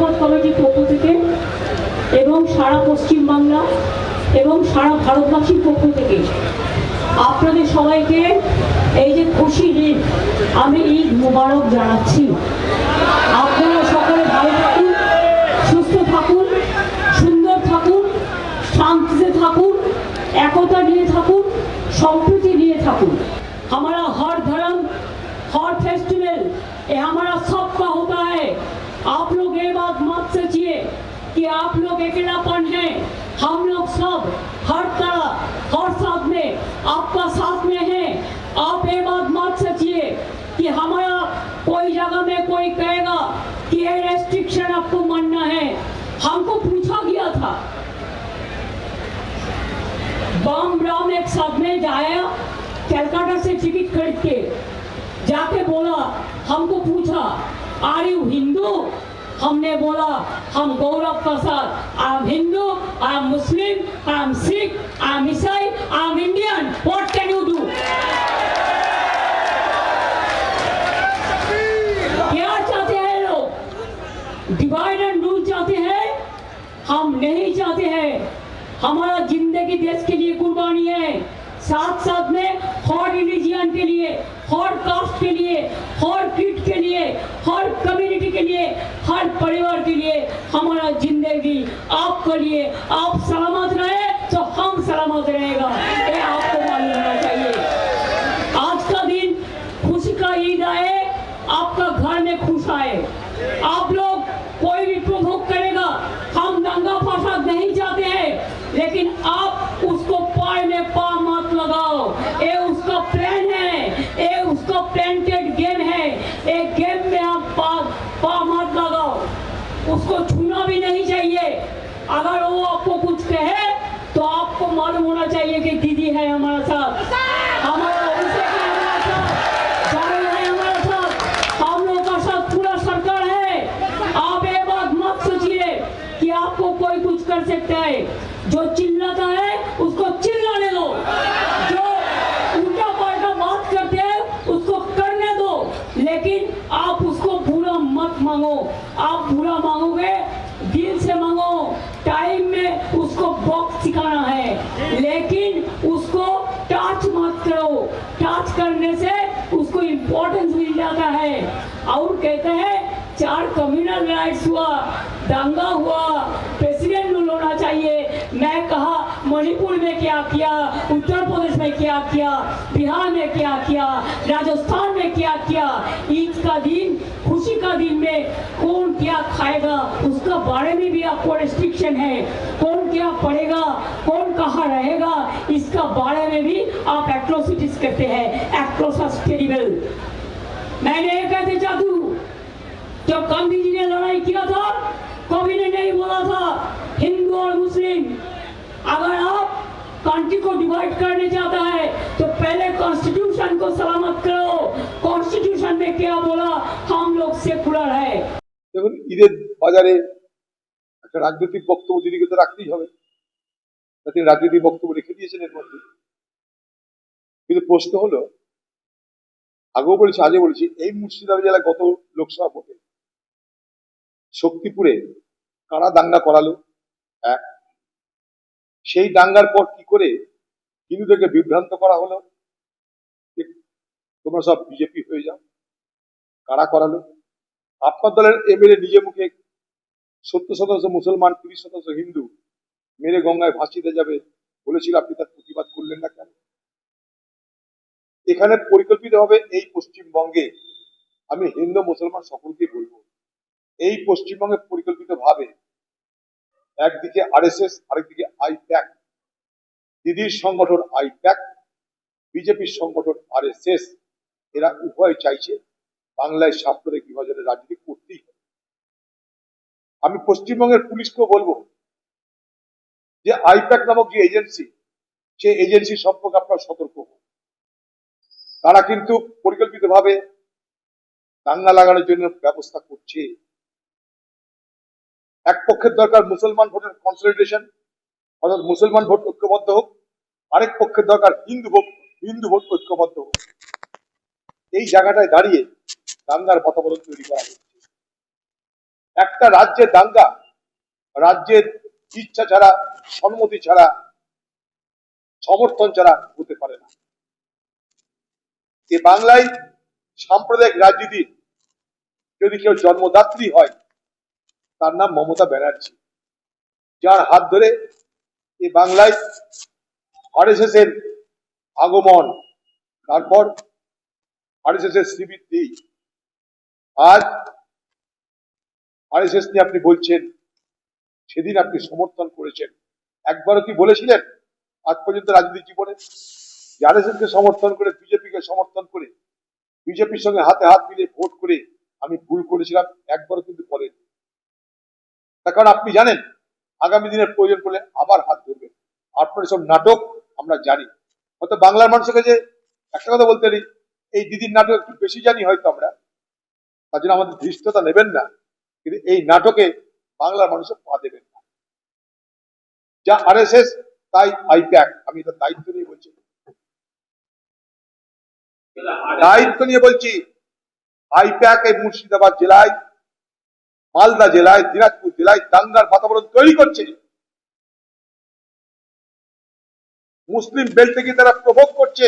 শপথ কমিটির পক্ষ থেকে এবং সারা পশ্চিমবাংলা এবং সারা ভারতবাসীর পক্ষ থেকে আপনাদের সবাইকে এই যে খুশি দিন আমি ঈদ মুবারক জানাচ্ছি আপনারা সকলে ভালো থাকুন সুস্থ থাকুন সুন্দর থাকুন শান্তিতে থাকুন একতা নিয়ে থাকুন সম্প্রীতি নিয়ে থাকুন हमारा हर धर्म हर फेस्टिवल ये हमारा सबका कि आप लोग अकेलापन है हम लोग सब हर तरह, हर साथ में, आपका साथ में है। आप ये बात मत सोचिए कि हमारा कोई जगह में कोई कहेगा कि ये रेस्ट्रिक्शन आपको मानना है। हमको पूछा गया था। बम राम एक साथ में जाया, कलकत्ता से टिकट खरीद के जाके बोला, हमको पूछा, आर यू हिंदू? हमने बोला, हम Gaurav Prasad I am Hindu I am Muslim I am Sikh I am Isai I am Indian what can you do क्या चाहते हैं लोग? डिवाइड एंड रूल चाहते हैं? हम नहीं चाहते हैं। हमारा ज़िंदगी देश के लिए कुर्बानी है। साथ साथ में हर रिलीजियन के लिए, हर कास्ट के लिए, हर किट के लिए, हर कम्युनिटी के लिए परिवार के लिए, हमारा ज़िंदगी आपके लिए, आप सलामत रहे तो हम सलामत रहेगा। ये आपको मालूम होना चाहिए। आज का दिन खुशी का ईद आए, आपका घर में खुश आए। आप लोग कोई भी प्रभोग करेगा, हम दंगा फसाद नहीं चाहते हैं, लेकिन आप उसको पाए में पा मत लगाओ ये उसका प्लान है ये उसका प्लांटेड गेम है ये गेम में आप पा पा मत लगाओ उसको छूना भी नहीं चाहिए। अगर वो आपको कुछ कहे तो आपको मालूम होना चाहिए कि दीदी है हमारा साथ। है साथ। पूरा सरकार है। आप ये बात मत सोचिए कि आपको कोई कुछ कर सकता है। जो चिल्लाता है उसको चिल्लाने दो जो उल्टा पलटा बात करते हैं उसको करने दो लेकिन आप उसको बुरा मत मांगो आप बुरा मांगोगे, दिल से मांगो टाइम में उसको बॉक्स सिखाना है। लेकिन उसको टच मत करो। टच करने से उसको इम्पोर्टेंस मिल जाता है। और कहते हैं, चार कम्युनल राइट्स हुआ, दंगा हुआ प्रेसिडेंट में होना चाहिए। मैं कहा मणिपुर में क्या किया? उत्तर प्रदेश में क्या किया? बिहार में क्या किया? राजस्थान में क्या किया? ईद का दिन, खुशी का दिन में कौन क्या खाएगा? उसका बारे में भी आपको रेस्ट्रिक्शन है। कौन क्या पढ़ेगा? कौन कहाँ रहेगा? इसका बारे में भी आप एट्रोसिटीज करते हैं। एट्रोसस मैंने ये कहते जादू। जब गांधी जी ने लड़ाई किया था कंट्री को डिवाइड करने चाहता है तो पहले कॉन्स्टिट्यूशन को सलामत करो कॉन्स्टिट्यूशन में क्या बोला हम लोग सेकुलर है দেখুন ঈদের বাজারে একটা রাজনৈতিক বক্তব্য দিদিকে তো রাখতেই হবে তা তিনি রাজনৈতিক বক্তব্য রেখে দিয়েছেন এর মধ্যে কিন্তু প্রশ্ন হলো আগেও বলেছি আজও বলেছি এই মুর্শিদাবাদ জেলা গত লোকসভা ভোটে শক্তিপুরে কারা দাঙ্গা করালো এক সেই দাঙ্গার পর কি করে হিন্দুদেরকে বিভ্রান্ত করা হলো? তোমরা সব বিজেপি হয়ে যাও। কারা করালো? আপনার দলের এমএলএ নিজে মুখে সত্তর শতাংশ মুসলমান, তিরিশ শতাংশ হিন্দু মেরে গঙ্গায় ভাসিয়ে যাবে বলেছিল, আপনি তার প্রতিবাদ করলেন না কেন? এখানে পরিকল্পিতভাবে এই পশ্চিমবঙ্গে। আমি হিন্দু, মুসলমান সকলকে বলব, এই পশ্চিমবঙ্গে পরিকল্পিতভাবে একদিকে আরএসএস, আরেকদিকে আইপ্যাক। দিদির সংগঠন আইপ্যাক, বিজেপির সংগঠন আরএসএস। এরা উভয় চাইছে বাংলায় সাম্প্রদায়িক বিভাজনের রাজনীতি করতেই হবে। আমি পশ্চিমবঙ্গের পুলিশকেও বলব যে আইপ্যাক নামক যে এজেন্সি সেই এজেন্সি সম্পর্কে আপনারা সতর্ক হন। তারা কিন্তু পরিকল্পিতভাবে দাঙ্গা লাগানোর জন্য ব্যবস্থা করছে। এক পক্ষের দরকার মুসলমান ভোটের কনসলিডেশন অর্থাৎ মুসলমান ভোট ঐক্যবদ্ধ হোক। আরেক পক্ষের দরকার হিন্দু ভোট হিন্দু ভোট ঐক্যবদ্ধ হোক। এই জায়গাটায় দাঁড়িয়ে দাঙ্গার বাতাবরণ তৈরি করা হচ্ছে। একটা রাজ্যের দাঙ্গা, রাজ্যের ইচ্ছা ছাড়া, সম্মতি ছাড়া, সমর্থন ছাড়া হতে পারে না। এ বাংলায় সাম্প্রদায়িক রাজনীতির যদি কেউ জন্মদাত্রী হয় তার নাম মমতা ব্যানার্জি। যার হাত ধরে এ বাংলায় আরএসএস এর আগমন, তারপর আরএসএস এর শ্রীবৃদ্ধি। আজ আরএসএস নিয়ে আপনি বলছেন, সেদিন আপনি সমর্থন করেছেন। একবারও কি বলেছিলেন আজ পর্যন্ত রাজনীতি জীবনে? যে আরএসএস কে সমর্থন করে, বিজেপিকে সমর্থন করে, বিজেপির সঙ্গে হাতে হাত মিলিয়ে ভোট করে আমি ভুল করেছিলাম, একবারও কিন্তু বলেন তার কারণ আপনি জানেন, আগামী দিনের প্রয়োজন পড়লে আবার হাত ধরবে। আপনার সব নাটক আমরা জানি। হয়তো বাংলার মানুষের কাছে একটা কথা বলতে এই দিদির নাটক একটু বেশি জানি হয়তো আমরা। তার জন্য আমাদের ধৃষ্টতা নেবেন না, কিন্তু এই নাটকে বাংলার মানুষের পা দেবেন না। যা আরএসএস, তাই আইপ্যাক। আমি এটা দায়িত্ব নিয়ে বলছি। দায়িত্ব নিয়ে বলছি, আইপ্যাক এই মুর্শিদাবাদ জেলায়, মালদা জেলায়, দিনাজপুর জেলায় দাঙ্গার বাতাবরণ তৈরি করছে। মুসলিম বেল্টকে তারা প্রভোগ করছে।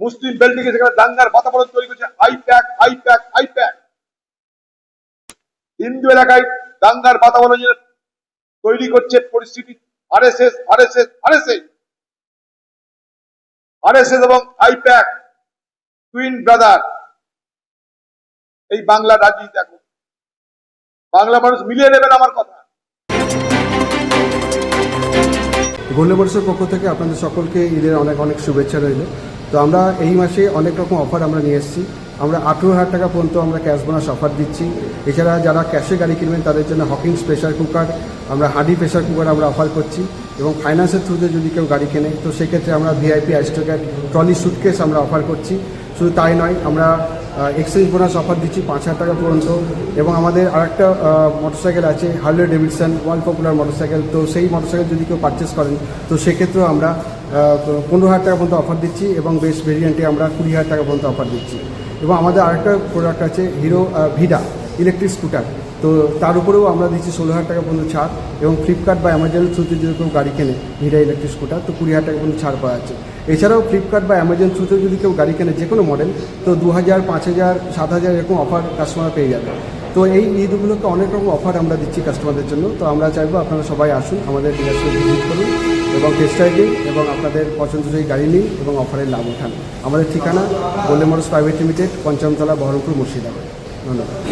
মুসলিম বেল্টকে সেখানে দাঙ্গার বাতাবরণ তৈরি করছে, আইপ্যাক আইপ্যাক আইপ্যাক। হিন্দু এলাকায় দাঙ্গার বাতাবরণ তৈরি করছে পরিস্থিতি, আরএসএস আরএসএস আরএসএস। আরএসএস এবং আইপ্যাক, টুইন ব্রাদার। এই বাংলা রাজনীতি দেখো। বাংলা মানুষ মিলিয়ে নেবেন আমার কথা। গোল্ডে বর্ষের পক্ষ থেকে আপনাদের সকলকে ঈদের অনেক অনেক শুভেচ্ছা রইল। তো আমরা এই মাসে অনেক রকম অফার আমরা নিয়ে এসেছি। আমরা আঠেরো হাজার টাকা পর্যন্ত আমরা ক্যাশ বোনাস অফার দিচ্ছি। এছাড়া যারা ক্যাশে গাড়ি কিনবেন, তাদের জন্য হকিংস প্রেশার কুকার আমরা হাডি প্রেশার কুকার আমরা অফার করছি। এবং ফাইন্যান্সের থ্রুতে যদি কেউ গাড়ি কেনে, তো সেক্ষেত্রে আমরা ভিআইপি আইস্টোক্যাট ট্রলি সুটকেস আমরা অফার করছি। শুধু তাই নয়, আমরা এক্সচেঞ্জ বোনাস অফার দিচ্ছি পাঁচ হাজার টাকা পর্যন্ত। এবং আমাদের আর একটা মোটরসাইকেল আছে Harley Davidson world popular motorcycle তো সেই মোটরসাইকেল যদি কেউ পারচেস করেন, তো সেক্ষেত্রেও আমরা পনেরো হাজার টাকা পর্যন্ত অফার দিচ্ছি এবং বেশ ভেরিয়েন্টে আমরা কুড়ি হাজার টাকা পর্যন্ত অফার দিচ্ছি। এবং আমাদের আরেকটা প্রোডাক্ট আছে হিরো ভিডা ইলেকট্রিক স্কুটার তো তার উপরেও আমরা দিচ্ছি ষোলো হাজার টাকা পর্যন্ত ছাড় এবং ফ্লিপকার্ট বা অ্যামাজন থ্রুতে যদি কেউ গাড়ি কেনে ভিডা ইলেকট্রিক স্কুটার তো কুড়ি হাজার টাকা পর্যন্ত ছাড় পাওয়া যাচ্ছে। এছাড়াও ফ্লিপকার্ট বা অ্যামাজন থ্রুতে যদি কেউ গাড়ি কেনে যে কোনো মডেল তো দু হাজার পাঁচ হাজার সাত হাজার এরকম অফার কাস্টমার পেয়ে যাবে। তো এই ঈদগুলোতে অনেক রকম অফার আমরা দিচ্ছি কাস্টমারদের জন্য। তো আমরা চাইব আপনারা সবাই আসুন, আমাদের ডিলারশিপ ভিজিট করুন এবং টেস্ট রাইডিং এবং আপনাদের পছন্দসই গাড়ি নিন এবং অফারের লাভ উঠান। আমাদের ঠিকানা গোল্ডে মোটরস প্রাইভেট লিমিটেড, পঞ্চমতলা বহরমপুর মুর্শিদাবাদ। ধন্যবাদ।